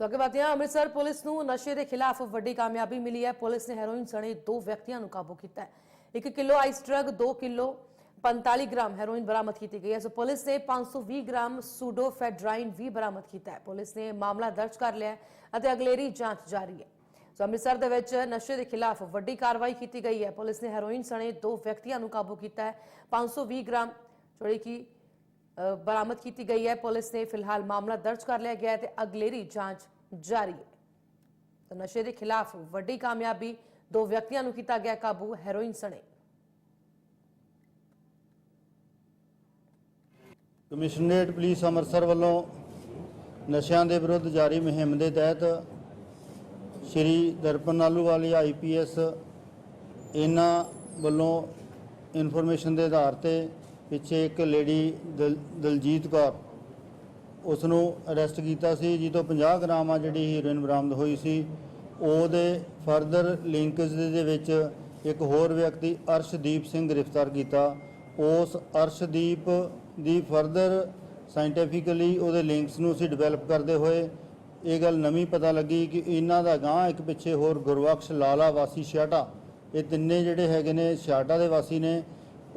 ਸੋ ਅੱਗੇ ਵਧਦੇ ਹਾਂ, ਅੰਮ੍ਰਿਤਸਰ ਪੁਲਿਸ ਨੂੰ ਨਸ਼ੇ ਦੇ ਖਿਲਾਫ ਵੱਡੀ ਕਾਮਯਾਬੀ ਮਿਲੀ ਹੈ। ਪੁਲਿਸ ਨੇ ਹੈਰੋਇਨ ਸਣੇ ਦੋ ਵਿਅਕਤੀਆਂ ਨੂੰ ਕਾਬੂ ਕੀਤਾ ਹੈ। 1 kilo ice drug 2 kilo 45 gram heroin ਬਰਾਮਦ ਕੀਤੀ ਗਈ ਹੈ। ਸੋ ਪੁਲਿਸ ਨੇ 520 ਗ੍ਰਾਮ ਸੂਡੋਫੈਡਰਾਈਨ ਵੀ ਬਰਾਮਦ ਕੀਤਾ ਹੈ। ਪੁਲਿਸ ਨੇ ਮਾਮਲਾ ਦਰਜ ਕਰ ਲਿਆ ਅਤੇ ਅਗਲੇਰੀ ਜਾਂਚ ਜਾਰੀ ਹੈ। ਸੋ ਅੰਮ੍ਰਿਤਸਰ ਦੇ ਵਿੱਚ ਨਸ਼ੇ ਦੇ ਖਿਲਾਫ ਵੱਡੀ ਕਾਰਵਾਈ ਕੀਤੀ ਗਈ ਹੈ। ਪੁਲਿਸ ਨੇ ਹੈਰੋਇਨ ਸਣੇ ਦੋ ਵਿਅਕਤੀਆਂ ਨੂੰ ਕਾਬੂ ਕੀਤਾ ਹੈ। 520 ਗ੍ਰਾਮ ਜਿਹੜੀ ਕਿ ਬਰਾਮਦ ਕੀਤੀ ਗਈ ਹੈ। ਪੁਲਿਸ ਨੇ ਫਿਲਹਾਲ ਮਾਮਲਾ ਦਰਜ ਕਰ ਲਿਆ ਗਿਆ ਹੈ ਤੇ ਅਗਲੇਰੀ ਜਾਂਚ ਜਾਰੀ ਹੈ। ਤਾਂ ਨਸ਼ੇ ਦੇ ਖਿਲਾਫ ਵੱਡੀ ਕਾਮਯਾਬੀ ਦੋ ਵਿਅਕਤੀਆਂ ਨੂੰ ਕੀਤਾ ਗਿਆ ਕਾਬੂ, ਹੈਰੋਇਨ ਸਣੇ। ਕਮਿਸ਼ਨਰੇਟ ਪੁਲਿਸ ਅੰਮ੍ਰਿਤਸਰ ਵੱਲੋਂ ਨਸ਼ਿਆਂ ਦੇ ਵਿਰੁੱਧ ਜਾਰੀ ਮੁਹਿੰਮ ਦੇ ਤਹਿਤ ਸ਼੍ਰੀ ਦਰਪਨ ਆਲੂਵਾਲੀ ਆਈਪੀਐਸ ਇਹਨਾਂ ਵੱਲੋਂ ਇਨਫੋਰਮੇਸ਼ਨ ਦੇ ਆਧਾਰ ਤੇ ਪਿੱਛੇ ਇੱਕ ਲੇਡੀ ਦਲ- ਦਲਜੀਤ ਕੌਰ ਉਸ ਨੂੰ ਅਰੈਸਟ ਕੀਤਾ ਸੀ, ਜਿਹਤੋਂ 50 ਗ੍ਰਾਮ ਆ ਜਿਹੜੀ ਹੀਰੋਇਨ ਬਰਾਮਦ ਹੋਈ ਸੀ। ਉਹਦੇ ਫਰਦਰ ਲਿੰਕਸ ਦੇ ਵਿੱਚ ਇੱਕ ਹੋਰ ਵਿਅਕਤੀ, ਅਰਸ਼ਦੀਪ ਸਿੰਘ, ਗ੍ਰਿਫਤਾਰ ਕੀਤਾ। ਉਸ ਅਰਸ਼ਦੀਪ ਦੀ ਫਰਦਰ ਸਾਇੰਟੀਫਿਕਲੀ ਉਹਦੇ ਲਿੰਕਸ ਨੂੰ ਅਸੀਂ ਡਿਵੈਲਪ ਕਰਦੇ ਹੋਏ ਇਹ ਗੱਲ ਨਵੀਂ ਪਤਾ ਲੱਗੀ ਕਿ ਇਹਨਾਂ ਦਾ ਗਾਂ ਇੱਕ ਪਿੱਛੇ ਹੋਰ ਗੁਰਬਖਸ਼ ਲਾਲਾ ਵਾਸੀ ਛਿਆਟਾ ਇਹ ਤਿੰਨੇ ਜਿਹੜੇ ਹੈਗੇ ਨੇ ਛਿਆਟਾ ਦੇ ਵਾਸੀ ਨੇ।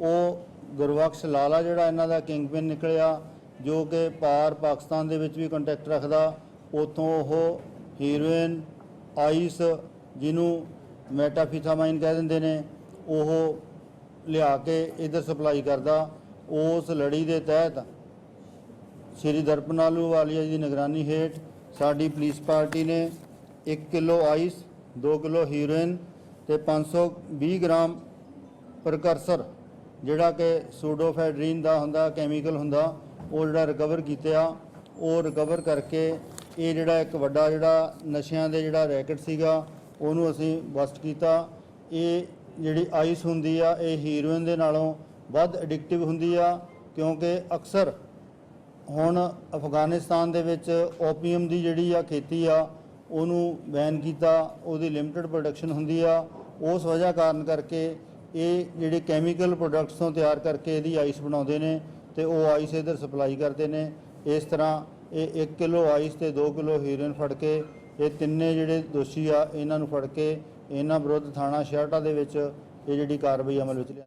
ਉਹ ਗੁਰਬਖਸ਼ ਲਾਲਾ ਜਿਹੜਾ ਇਹਨਾਂ ਦਾ ਕਿੰਗਪਿਨ ਨਿਕਲਿਆ, ਜੋ ਕਿ ਪਾਰ ਪਾਕਿਸਤਾਨ ਦੇ ਵਿੱਚ ਵੀ ਕੰਟੈਕਟ ਰੱਖਦਾ, ਉਥੋਂ ਉਹ ਹੀਰੋਇਨ ਆਈਸ ਜਿਹਨੂੰ ਮੈਟਾਫੀਥਾਮਾਈਨ ਕਹਿ ਦਿੰਦੇ ਨੇ, ਉਹ ਲਿਆ ਕੇ ਇਧਰ ਸਪਲਾਈ ਕਰਦਾ। ਉਸ ਲੜੀ ਦੇ ਤਹਿਤ ਸ਼੍ਰੀ ਦਰਪਨਾਲੂ ਵਾਲੀਆ ਜੀ ਦੀ ਨਿਗਰਾਨੀ ਹੇਠ ਸਾਡੀ ਪੁਲਿਸ ਪਾਰਟੀ ਨੇ 1 ਕਿਲੋ ਆਈਸ 2 ਕਿਲੋ ਹੀਰੋਇਨ ਤੇ 520 ਗ੍ਰਾਮ ਪ੍ਰਕਰਸਰ ਜਿਹੜਾ ਕਿ ਸੂਡੋਫੈਡਰੀਨ ਦਾ ਹੁੰਦਾ, ਕੈਮੀਕਲ ਹੁੰਦਾ, ਉਹ ਜਿਹੜਾ ਰਿਕਵਰ ਕੀਤਾ ਉਹ ਰਿਕਵਰ ਕਰਕੇ ਇਹ ਜਿਹੜਾ ਇੱਕ ਵੱਡਾ ਜਿਹੜਾ ਨਸ਼ਿਆਂ ਦੇ ਜਿਹੜਾ ਰੈਕਟ ਸੀਗਾ, ਉਹਨੂੰ ਅਸੀਂ ਬਸਟ ਕੀਤਾ। ਇਹ ਜਿਹੜੀ ਆਈਸ ਹੁੰਦੀ ਆ, ਇਹ ਹੀਰੋਇਨ ਦੇ ਨਾਲੋਂ ਵੱਧ ਐਡਿਕਟਿਵ ਹੁੰਦੀ ਆ, ਕਿਉਂਕਿ ਅਕਸਰ ਹੁਣ ਅਫਗਾਨਿਸਤਾਨ ਦੇ ਵਿੱਚ ਓਪੀਅਮ ਦੀ ਜਿਹੜੀ ਆ ਖੇਤੀ ਆ, ਉਹਨੂੰ ਬੈਨ ਕੀਤਾ, ਉਹਦੀ ਲਿਮਟਿਡ ਪ੍ਰੋਡਕਸ਼ਨ ਹੁੰਦੀ ਆ। ਉਸ ਵਜ੍ਹਾ ਕਾਰਨ ਕਰਕੇ ਇਹ ਜਿਹੜੇ ਕੈਮੀਕਲ ਪ੍ਰੋਡਕਟਸ ਤੋਂ ਤਿਆਰ ਕਰਕੇ ਇਹਦੀ ਆਈਸ ਬਣਾਉਂਦੇ ਨੇ ਤੇ ਉਹ ਆਈਸ ਇਧਰ ਸਪਲਾਈ ਕਰਦੇ ਨੇ। ਇਸ ਤਰ੍ਹਾਂ ਇਹ 1 ਕਿਲੋ ਆਈਸ ਤੇ 2 ਕਿਲੋ ਹੀਰੋਇਨ ਫੜ ਕੇ ਇਹ ਤਿੰਨੇ ਜਿਹੜੇ ਦੋਸ਼ੀ ਆ, ਇਹਨਾਂ ਨੂੰ ਫੜ ਕੇ ਇਹਨਾਂ ਵਿਰੁੱਧ ਥਾਣਾ ਸ਼ਹਿਰਟਾ ਦੇ ਵਿੱਚ ਇਹ ਜਿਹੜੀ ਕਾਰਵਾਈ ਅਮਲ ਵਿੱਚ ਲਿਆ